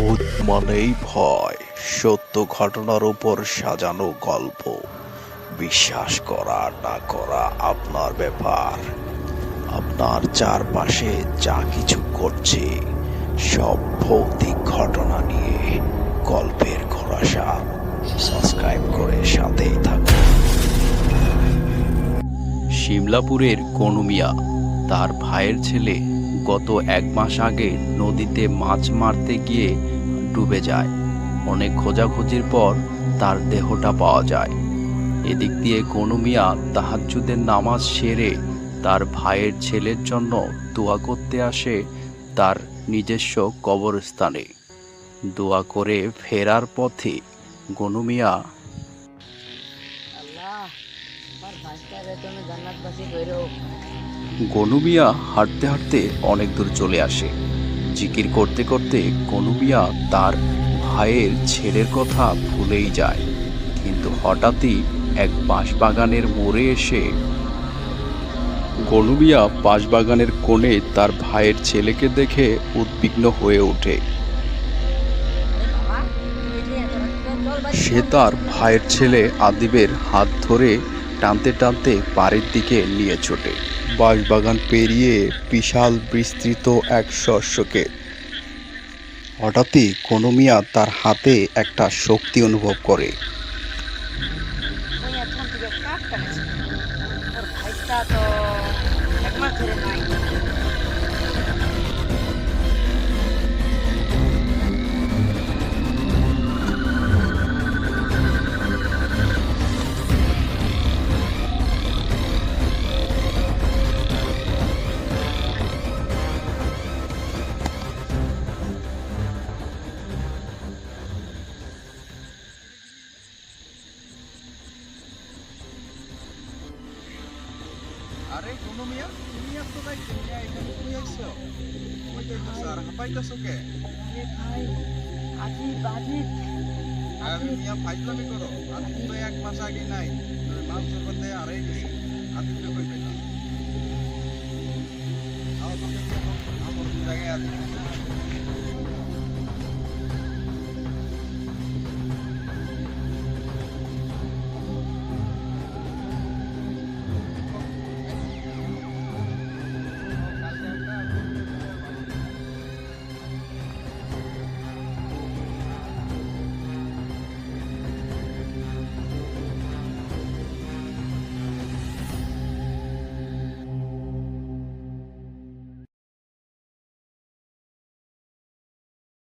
ভূত মানেই ভয়। সত্য ঘটনার উপর সাজানো গল্প। বিশ্বাস করা না করা আপনার ব্যাপার। আপনার চারপাশে যা কিছু ঘটছে, সব ভৌতিক ঘটনা নিয়ে গল্পের খোরাসা। সাবস্ক্রাইব করে সাথেই থাকুন। সিমলাপুরের কনুমিয়া, তার ভাইয়ের ছেলে গত এক মাস আগে নদীতে মাছ মারতে গিয়ে ডুবে যায়। অনেক খোঁজাখুঁজির পর তার দেহটা পাওয়া যায়। এদিক দিয়ে কনুমিয়া তাহাজ্জুদের নামাজ সেরে তার ভাইয়ের ছেলের জন্য দোয়া করতে আসে তার নিজস্ব কবরস্থানে। দোয়া করে ফেরার পথে গনুমিয়া আল্লাহ, আমার ভাইটারে তুমি জান্নাতবাসী গনুমিয়া হাঁটতে হাঁটতে অনেক দূর চলে আসে। জিকির করতে করতে গনুমিয়া তার ভাইয়ের ছেলের কথা ভুলেই যায়। কিন্তু হঠাৎই এক বাঁশবাগানের মোড়ে এসে গনুমিয়া বাঁশবাগানের কোণে তার ভাইয়ের ছেলেকে দেখে উদ্বিগ্ন হয়ে ওঠে। সে তার ভাইয়ের ছেলে আদিবের হাত ধরে টানতে টানতে বাড়ির দিকে নিয়ে ছোটে। বাঁশবাগান পেরিয়ে বিশাল বিস্তৃত এক শস্যকে। হঠাৎই কোনো মিয়া তার হাতে একটা শক্তি অনুভব করে। তো আরে কোনো মিয়া? তুমি এত নাই মিয়া এখানে তুমি আইছো কই যাইতাছ আর হাঁপাইতাছো কে? আরে ভাই আজি আজিব আরে মিয়া ফাইজলামি করো। আর তো এক মাস আগে নাই তুমি মাছ ধরতে আরে গেছে তুমি কই পেলা